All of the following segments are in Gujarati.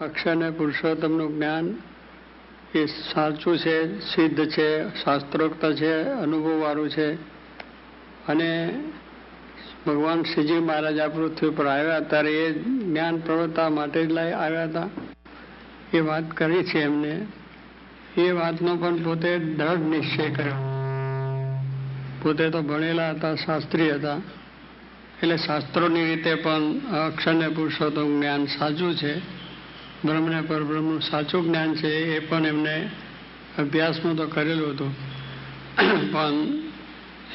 અક્ષર અને પુરુષોત્તમનું જ્ઞાન એ સાચું છે, સિદ્ધ છે, શાસ્ત્રોક્ત છે, અનુભવવાળું છે. અને ભગવાન શ્રીજી મહારાજ આ પૃથ્વી પર આવ્યા ત્યારે એ જ્ઞાન પ્રવર્તા માટે જ લઈ આવ્યા હતા. એ વાત કરી છે એમને. એ વાતનો પણ પોતે દ્રઢ નિશ્ચય કર્યો. પોતે તો ભણેલા હતા, શાસ્ત્રી હતા. એટલે શાસ્ત્રોની રીતે પણ અક્ષરને પુરુષોત્તમ જ્ઞાન સાચું છે. બ્રહ્મને પરબ્રહ્મનું સાચું જ્ઞાન છે એ પણ એમને અભ્યાસમાં તો કરેલું હતું. પણ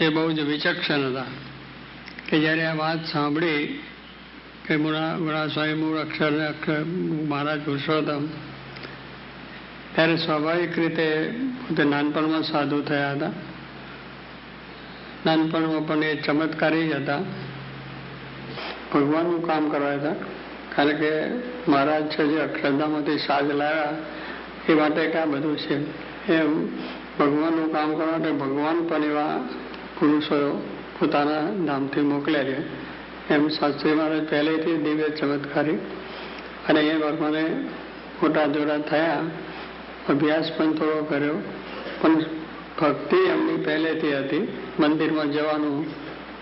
એ બહુ જ વિચક્ષણ હતા. કે જ્યારે આ વાત સાંભળી કે મુળા મુળા સ્વામી મૂળ અક્ષર અક્ષર, મહારાજ પુરુષોત્તમ, ત્યારે સ્વાભાવિક રીતે પોતે નાનપણમાં સાધુ થયા હતા. નાનપણમાં પણ એ ચમત્કારી જ હતા. ભગવાનનું કામ કરવા હતા. કારણ કે મહારાજ છે જે અક્ષરધામમાંથી સાજ લાવ્યા એ માટે આ બધું છે. એમ ભગવાનનું કામ કરવા માટે ભગવાન પણ એવા પુરુષો પોતાના ધામથી મોકલ્યા છે. એમ શાસ્ત્રી મહારાજ પહેલેથી દિવ્ય ચમત્કારી અને એ ભગવાને મોટા જોડા થયા. અભ્યાસ પણ થોડો કર્યો, પણ ભક્તિ એમની પહેલેથી હતી. મંદિરમાં જવાનું,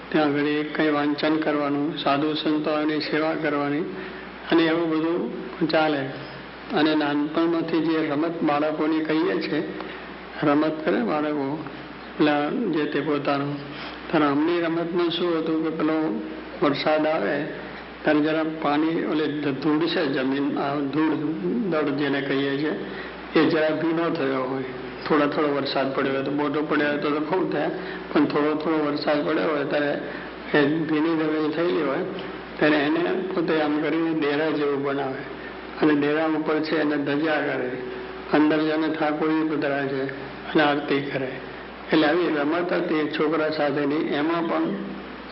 ત્યાં આગળ કંઈ વાંચન કરવાનું, સાધુ સંતોની સેવા કરવાની અને એવું બધું ચાલે. અને નાનપણમાંથી જે રમત બાળકોની કહીએ છે રમત કરે બાળકો. પેલા જે તે પોતાનું. ત્યારે અમની રમતમાં શું હતું કે પેલો વરસાદ આવે, ત્યારે જરા પાણી ઓલી ધૂળ છે જમીન, આ ધૂળ, દળ જેને કહીએ છીએ, એ જરા ભીનો થયો હોય. થોડો થોડો વરસાદ પડ્યો હોય તો મોટો પડ્યો હોય તો ખૂબ થાય, પણ થોડો થોડો વરસાદ પડ્યો હોય ત્યારે એ ભીની થઈ થયેલી હોય ત્યારે એને પોતે આમ કરીને ડેરા જેવું બનાવે. અને ડેરા ઉપર છે એને ધજા કરે. અંદર જેને ઠાકોરજી પધરાય છે અને આરતી કરે. એટલે આવી રમત હતી છોકરા સાથેની. એમાં પણ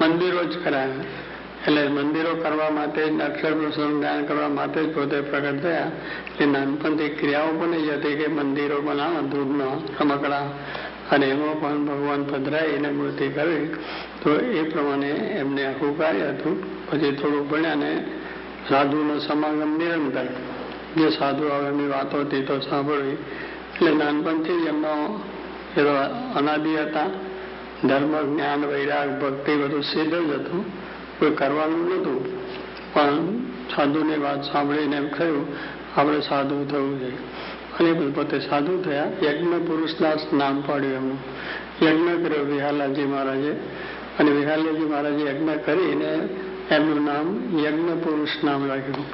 મંદિરો જ કરાયા એટલે મંદિરો કરવા માટે જ અક્ષર પ્રસંગ જ્ઞાન કરવા માટે જ પોતે પ્રગટ થયા. એટલે નાનપણથી ક્રિયાઓ પણ જ હતી કે મંદિરો બનાવવા દૂધનો રમકડા અને એમાં પણ ભગવાન પધરાય એને મૂર્તિ કરવી તો એ પ્રમાણે એમને આખું કાર્ય હતું. પછી થોડું ભણ્યા ને સાધુનો સમાગમ નિરંતર. જે સાધુ આવે એમની વાતો હતી તો સાંભળવી. એટલે નાનપણથી જ એમનો એવો અનાદિ હતા. ધર્મ, જ્ઞાન, વૈરાગ, ભક્તિ બધું સિદ્ધ જ હતું. કોઈ કરવાનું નહોતું. પણ સાધુની વાત સાંભળીને એમ કહ્યું આપણે સાધુ થવું છે અને પોતે સાધુ થયા. યજ્ઞ પુરુષદાસ નામ પાડ્યું એમનું. યજ્ઞ કર્યો વિહાલાજી મહારાજે. અને વિહાલાજી મહારાજે યજ્ઞ કરીને એમનું નામ યજ્ઞ પુરુષ નામ રાખ્યું.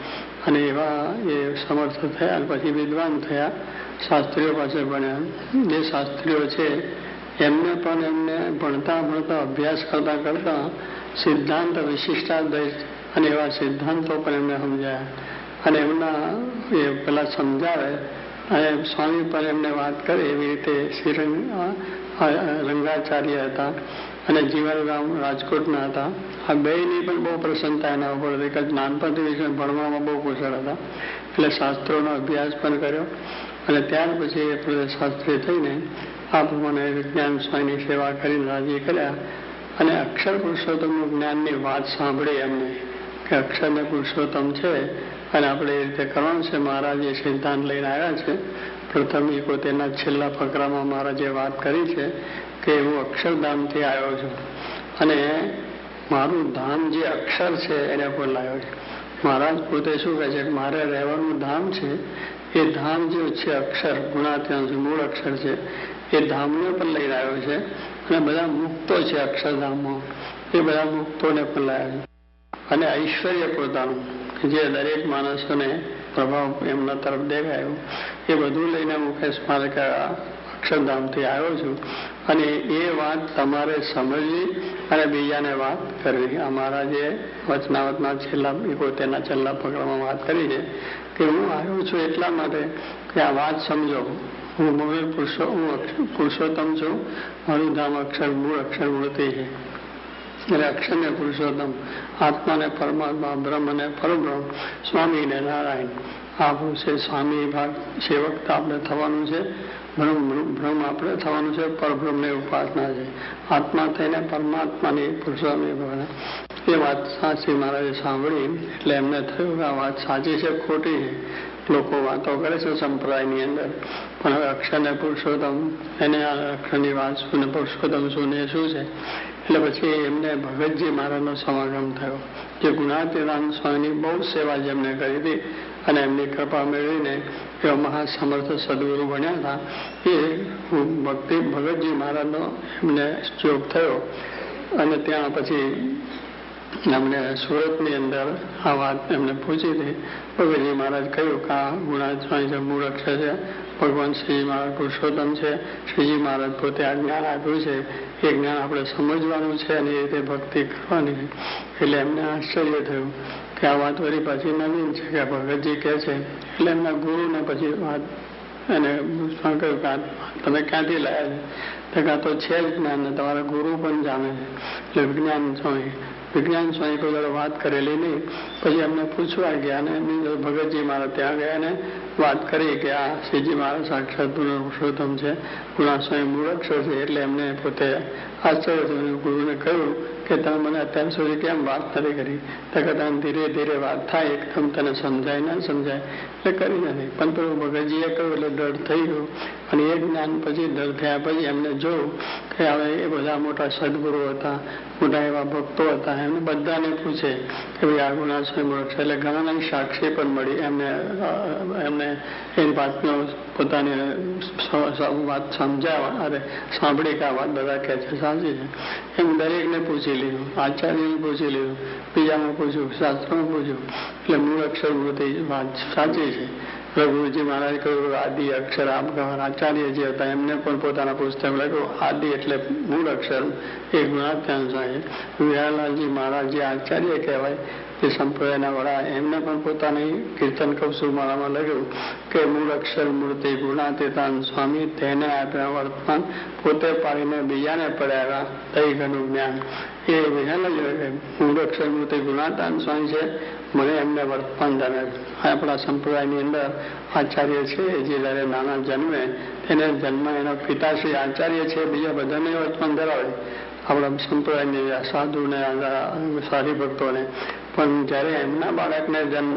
અને એવા એ સમર્થ થયા પછી વિદ્વાન થયા. શાસ્ત્રીઓ પાસે ભણ્યા. જે શાસ્ત્રીઓ છે, એમને પણ એમને ભણતા ભણતા, અભ્યાસ કરતા કરતા સિદ્ધાંત વિશિષ્ટાદ્વૈત અને એવા સિદ્ધાંતો પણ એમને સમજાયા. અને એમના એ પેલા સમજાવે અને સ્વામી પણ એમને વાત કરી એવી રીતે શ્રી રંગાચાર્ય હતા અને જીવનરામ રાજકોટના હતા. આ બેની પણ બહુ પ્રસન્નતા એના ઉપર હતી કે નાનપણથી ભણવામાં બહુ કુશળ હતા. એટલે શાસ્ત્રોનો અભ્યાસ પણ કર્યો અને ત્યાર પછી એ શાસ્ત્રી થઈને આ ભગવાને વિજ્ઞાન સ્વામીની સેવા કરીને રાજી કર્યા અને અક્ષર પુરુષોત્તમનું જ્ઞાનની વાત સાંભળી એમને કે અક્ષરને પુરુષોત્તમ છે અને આપણે એ રીતે કરવાનું છે. મહારાજે સિદ્ધાંત લઈને આવ્યા છે. પ્રથમ એ પોતેના છેલ્લા ફકરામાં મહારાજે વાત કરી છે કે હું અક્ષરધામથી આવ્યો છું. અને મારું ધામ જે અક્ષર છે એને પર લાવ્યો છે. મહારાજ પોતે શું કહે છે? કે મારે રહેવાનું ધામ છે. એ ધામ જે છે અક્ષર, ગુણાત્યાંશ, મૂળ અક્ષર છે, એ ધામને પણ લઈને આવ્યો છે. અને બધા મુક્તો છે અક્ષરધામમાં. એ બધા મુક્તોને પણ લાવ્યા છે. અને ઐશ્વર્ય પોતાનું. જે દરેક માણસોને પ્રભાવ એમના તરફ દેખાયો, એ બધું લઈને મુકેશ માલિક અક્ષરધામથી આવ્યો છું. અને એ વાત તમારે સમજવી અને બીજાને વાત કરવી. અમારા જે વચનાવતના છેલ્લા તેના છેલ્લા પગલામાં વાત કરી છે કે હું આવ્યો છું એટલા માટે કે આ વાત સમજો. હું મૂળ પુરુષો, હું પુરુષોત્તમ છું. મારું ધામ અક્ષર મૂળ અક્ષર મૂર્તિ છે. એટલે અક્ષરને પુરુષોત્તમ, આત્માને પરમાત્મા, બ્રહ્મને પરબ્રહ્મ, સ્વામીને નારાયણ. આપણું છે સ્વામી ભાગ સેવક આપણે થવાનું છે. બ્રહ્મ બ્રહ્મ આપણે થવાનું છે. પરબ્રહ્મને ઉપાસના છે. આત્મા થઈને પરમાત્માની પુરુષોત્તમી ભગવાન. એ વાત સાચી મહારાજે સાંભળી, એટલે એમને થયું કે આ વાત સાચી છે, ખોટી છે. લોકો વાતો કરે છે સંપ્રદાયની અંદર. પણ હવે અક્ષરને પુરુષોત્તમ, એને અક્ષરની શું ને પુરુષોત્તમ શું ને શું છે? એટલે પછી એમને ભગતજી મહારાજનો સમાગમ થયો. જે ગુણાતીતાન સ્વામીની બહુ સેવા જેમને કરી હતી અને એમની કૃપા મેળવીને એવા મહાસમર્થ સદગુરુ બન્યા હતા, એ ભક્તિ ભગતજી મહારાજનો એમને જોગ થયો. અને ત્યાં પછી એમણે સુરતની અંદર આ વાત એમને પૂછી હતી. ભગતજી મહારાજ કહ્યું કે આ ગુણાસ્વામી છે મૂળ અક્ષર છે ભગવાન શ્રીજી મહારાજ પુરુષોત્તમ છે, શ્રીજી મહારાજ પોતે આ જ્ઞાન આપ્યું છે. એ જ્ઞાન આપણે સમજવાનું છે અને એ રીતે ભક્તિ કરવાની એટલે એમને આશ્ચર્ય થયું કે આ વાત વળી પાછી નવીન છે કે ભગતજી કહે છે. એટલે એમના ગુરુને પછી વાત એને શું કહ્યું કે તમે ક્યાંથી લાયા છે? તો કાં તો છે જ જ્ઞાન તમારા ગુરુ પણ જાણે છે. એટલે વિજ્ઞાન સ્વામી વિજ્ઞાન સ્વામી કોઈ વાત કરેલી નહીં. પછી એમને પૂછવા ગયા અને એમની ભગતજી મારા ત્યાં ગયા અને વાત કરી કે આ શ્રીજી મારા સાક્ષાત પુરુષોત્તમ છે. ગુણા સ્વામી મૂળ અક્ષર છે એટલે એમને પોતે આશ્ચર્ય ગુરુને કહ્યું કે તમે મને અત્યાર સુધી કેમ વાત નથી કરી? તો કે તમે ધીરે ધીરે વાત થાય એકદમ તને સમજાય ના સમજાય. એટલે કરી નથી પણ પેલું મગજીએ કહ્યું, એટલે ડર થઈ ગયો. અને એ જ્ઞાન પછી ડર થયા પછી એમને જોયું કે હવે એ બધા મોટા સદગુરુ હતા, મોટા એવા ભક્તો હતા. એમને બધાને પૂછે કે ભાઈ, આ ગુણા સ્વયં છે. એટલે ઘણાના સાક્ષી પણ મળી. એમને એમને એ વાતનો પોતાની વાત સમજાવવા અરે સાંભળી કે આ વાત બધા કહે છે. સાચી છે. એમ દરેકને પૂછી લીધું આચાર્યને પૂછી લીધું બીજામાં પૂછ્યું, શાસ્ત્રોમાં પૂછ્યું. એટલે મૂળ અક્ષર સાચી છે. રઘુજી મહારાજ કહ્યું, આદિ અક્ષર આમ કહેવાય આચાર્ય જે હતા, એમને પણ પોતાના પુસ્તક લખ્યું, આદિ એટલે મૂળ અક્ષર, એ ગુણાત્યાંશ વિહારલાલજી મહારાજ જે આચાર્ય કહેવાય જે સંપ્રદાયના વડા, એમને પણ પોતાની કીર્તન કૌશુમાળામાં લખ્યું કે મૂળ અક્ષર મૂર્તિ ગુણાતીતાન સ્વામી, તેને આપ્યા વર્તમાન પોતે પાડીને બીજાને પડાવ્યા તઈ ઘણું જ્ઞાન. એ વિહારલાલ મૂળ અક્ષર મૂર્તિ ગુણાતાન સ્વામી છે, મને એમને વર્તમાન ધરાવે આપણા સંપ્રદાયની અંદર આચાર્ય છે, જે જ્યારે નાના જન્મે એને જન્મ એનો પિતાશ્રી આચાર્ય છે, બીજા બધાને વર્તમાન ધરાવે. આપણા સંપ્રદાયની સાધુને સારી ભક્તોને પણ જ્યારે એમના બાળકને જન્મ,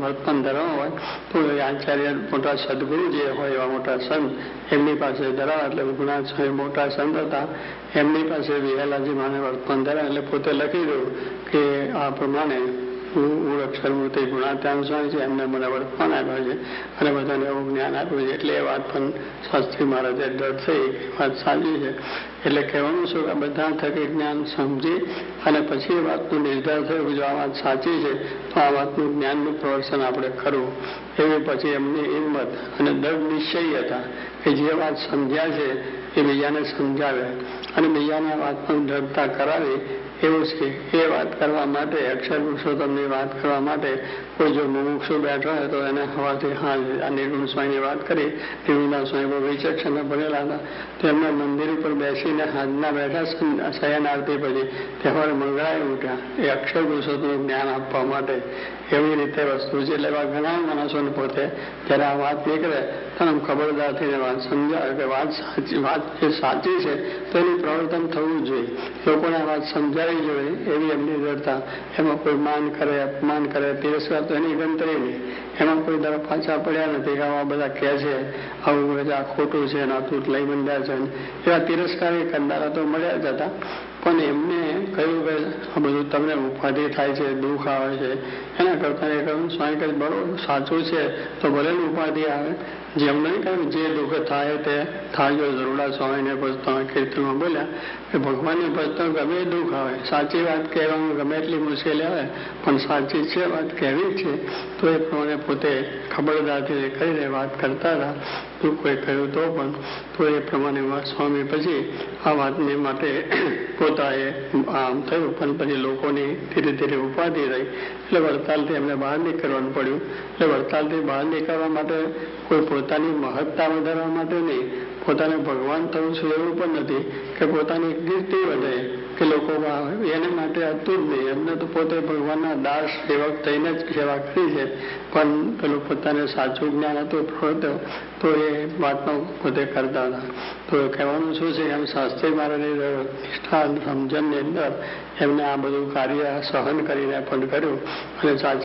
વર્તન ધરાવવા હોય, તો આચાર્ય મોટા સદગુરુ જે હોય એવા મોટા સંત, એમની પાસે ધરાવે એટલે ગુણા સ્વામી મોટા સંત હતા, એમની પાસે વિહલાજી માને વર્તન ધરાવે એટલે પોતે લખી દઉં કે આ પ્રમાણે હું મૂળ અક્ષર મૂર્તિ ગુણાત્યાન સ્વામી છે, એમને મને વર્તમાન આપ્યો છે. અને બધાને એવું જ્ઞાન આપ્યું છે. એટલે એ વાત પણ શાસ્ત્રી મહારાજે ડર થઈ વાત સાચી છે. એટલે કહેવાનું શું, કે બધા થકી જ્ઞાન સમજી અને પછી એ વાતનો નિર્ધાર થયો કે જો આ વાત સાચી છે, તો આ વાતનું જ્ઞાનનું પ્રવર્તન આપણે કરવું. એવી પછી એમની હિંમત અને દૃઢ નિશ્ચય હતા કે જે વાત સમજ્યા છે, એ બીજાને સમજાવે. અને બીજાને આ વાતમાં દ્રઢતા કરાવી એવું છે એ વાત કરવા માટે, અક્ષર પુરુષોત્તમની વાત કરવા માટે કોઈ જો મુમુક્ષુ બેઠો હોય તો એને હવાથી હા આ નિર્ગુણ સ્વામીની વાત કરી નિર્ગુણા સ્વામી બહુ વિચક્ષણ બનેલા હતા. તેમને મંદિર ઉપર બેસીને હાજના બેઠા શયન આરતી પછી તહેવાર મંગળાએ ઉઠ્યા. એ અક્ષર પુરુષોત્તમનું જ્ઞાન આપવા માટે એવી રીતે વસ્તુ છે એટલે એવા ઘણા માણસોને પોતે જ્યારે આ વાત નીકળે તમે ખબરદારથી વાત સમજાવે કે વાત સાચી, વાત જે સાચી છે તો એનું પ્રવર્તન થવું જોઈએ. લોકોને આ વાત સમજાવવી જોઈએ એવી એમની દરતા એમાં કોઈ માન કરે, અપમાન કરે, તિરસ્કાર તો એની ગણતરી નહીં. એમાં કોઈ દર પાછા પડ્યા નથી આવા બધા કહે છે, આવું બધું આ ખોટું છે ને આ લઈ બંધ્યા છે. એવા તિરસ્કારી કરનારા તો મળ્યા જ હતા. પણ એમને કહ્યું કે, આ બધું તમને ઉપાધિ થાય છે, દુઃખ આવે છે. એના કરતાં એ કહ્યું સ્વામી કહે બરોબર સાચું છે, તો ભલે ઉપાધિ આવે. જેમ નહીં કહ્યું, જે દુઃખ થાય તે થાય જરૂર સ્વામીને ને તમે કીર્તનમાં બોલ્યા, કે ભગવાનને ભજતો ગમે દુઃખ આવે. સાચી વાત કહેવામાં ગમે એટલી મુશ્કેલી આવે, પણ સાચી છે વાત કહેવી છે. તો એ પ્રમાણે પોતે ખબરદારથી કરીને વાત કરતા હતા કોઈ કહ્યું તો પણ તો એ પ્રમાણે સ્વામી પછી આ વાતને માટે પોતાએ આમ થયું. પણ પછી લોકોની ધીરે ધીરે ઉપાધિ રહી. એટલે વડતાલથી એમને બહાર નીકળવાનું પડ્યું. એટલે વડતાલથી બહાર નીકળવા માટે કોઈ પોતાની મહત્તા વધારવા માટે નહીં પોતાને ભગવાન થવું છે એવું પણ નથી, કે પોતાની કીર્તિ વધે, કે લોકો એને માટે હતું નહીં. એમને તો પોતે ભગવાનના દાસ સેવક થઈને જ સેવા કરી છે. પણ પેલું પોતાને સાચું જ્ઞાન હતું તો એ વાતનો પોતે કરતા હતા. તો કહેવાનું શું છે? કે એમ શાસ્ત્રી મહારાજની નિષ્ઠા સમજણની અંદર એમને આ બધું કાર્ય સહન કરીને પણ કર્યું અને સાચી